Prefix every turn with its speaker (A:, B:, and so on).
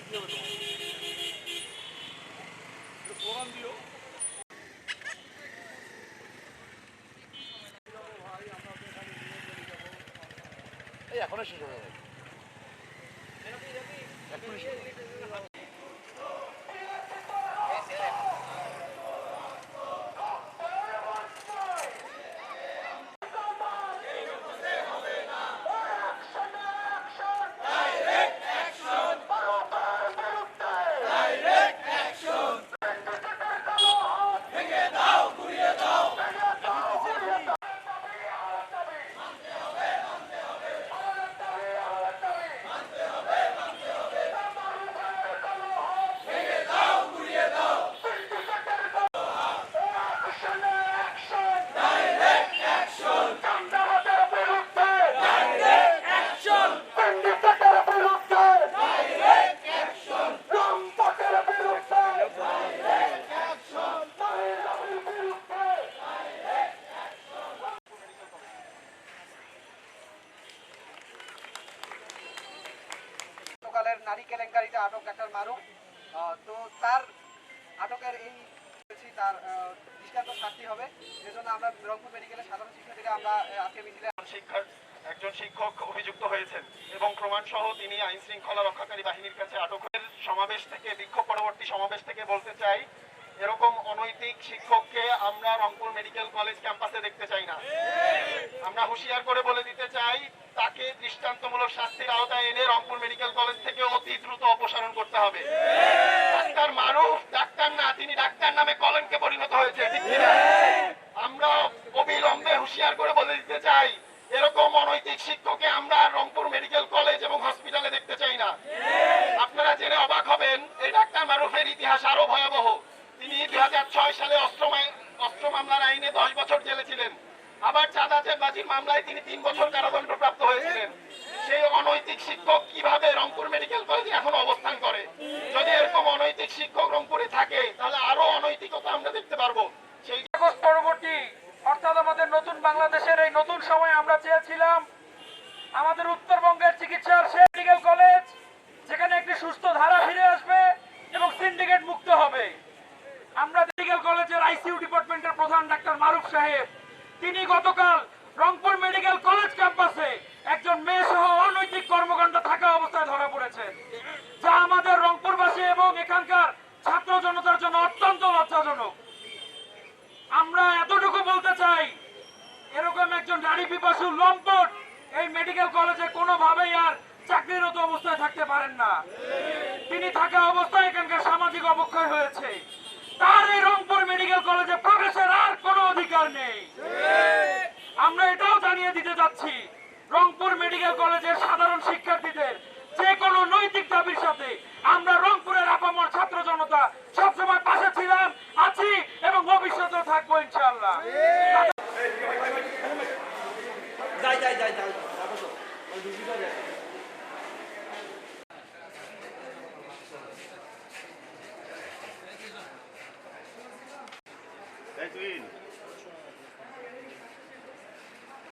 A: তোমার প্রমাণ দিও এই এখনও শেষ হয়ে যাবে।
B: নারী কেলেঙ্কারিতে আটক একটা মারুক তো তার আটকের এই তার দৃষ্টান্ত শাস্তি হবে। সেজন্য আমরা রংপুর মেডিকেলের সাধারণ শিক্ষার্থীরা আমরা আজকে মিছিলে
C: শিক্ষার একজন শিক্ষক অভিযুক্ত হয়েছেন এবং প্রমাণ সহ তিনি আইন শৃঙ্খলা রক্ষাকারী বাহিনীর কাছে আটকের সমাবেশ থেকে, বিক্ষোভ পরবর্তী সমাবেশ থেকে বলতে চাই, এরকম অনৈতিক শিক্ষককে আমরা রংপুর মেডিকেল কলেজ ক্যাম্পাসে দেখতে চাই না। আমরা হুঁশিয়ার করে বলে দিতে চাই, তাকে দৃষ্টান্তমূলক শাস্তির আওতায় এনে রংপুর মেডিকেল কলেজ থেকে অতি দ্রুত অপসারণ করতে হবে। ডাক্তার মারুফ, ডাক্তার না, তিনি ডাক্তার নামে কলঙ্কে পরিণত হয়েছে? আমরা অবিলম্বে হুঁশিয়ার করে বলে দিতে চাই, এরকম অনৈতিক শিক্ষককে আমরা রংপুর মেডিকেল কলেজ এবং হসপিটালে দেখতে চাই না। আপনারা জেনে অবাক হবেন, এই ডাক্তার মারুফের ইতিহাস আরও দুই সালে অস্ত্র অস্ত্র মামলার আইনে দশ বছর জেলে ছিলেন। আবার চাঁদাবাজির মামলায় তিনি তিন বছর কারাদণ্ড প্রাপ্ত হয়েছিলেন। সেই অনৈতিক শিক্ষক কীভাবে রংপুর মেডিকেল কলেজে এখন অবস্থান করে? যদি এরকম অনৈতিক শিক্ষক রংপুরে থাকে, তাহলে আরও অনৈতিকতা আমরা দেখতে পারব। সেই
D: পরবর্তী, অর্থাৎ আমাদের নতুন বাংলাদেশের এই নতুন সময় আমরা চেয়েছিলাম, আমাদের উত্তরবঙ্গের চিকিৎসার সে মেডিকেল কলেজ যেখানে একটি সুস্থ ধারা ফিরে আসবে এবং সিন্ডিকেট মুক্ত হবে। আমরা আইসিইউ ডিপার্টমেন্টের প্রধান ডাক্তার মারুফ সাহেব। তিনি গতকাল রংপুর মেডিকেল কলেজ ক্যাম্পাসে একজন মেয়ে সহ অনৈতিক কর্মকাণ্ড থাকা অবস্থায় ধরা পড়েছেন যা আমাদের রংপুরবাসী এবং এখানকার ছাত্র জনতার জন্য অত্যন্ত লজ্জাজনক। আমরা এতটুকু বলতে চাই, এরকম একজন নারী পিপাসু লম্পট এই মেডিকেল কলেজে কোনোভাবেই আর চাকরিরত অবস্থায় থাকতে পারেন না। তিনি থাকা অবস্থায় এখানকার সামাজিক অবক্ষয় হয়েছে। তার এই রংপুর মেডিকেল কলেজে প্রবেশের আর কোনো অধিকার নেই আমরা এটাও জানিয়ে দিতে যাচ্ছি রংপুর মেডিকেল কলেজের সাধারণ শিক্ষার্থীদের যে কোনো নৈতিক দাবির সাথে আমরা রংপুরের আপামর ছাত্র জনতা সবসময় পাশে ছিলাম আছি এবং ভবিষ্যতেও থাকব ইনশাআল্লাহ
B: যাই যাই যাই যাই That's Edwin.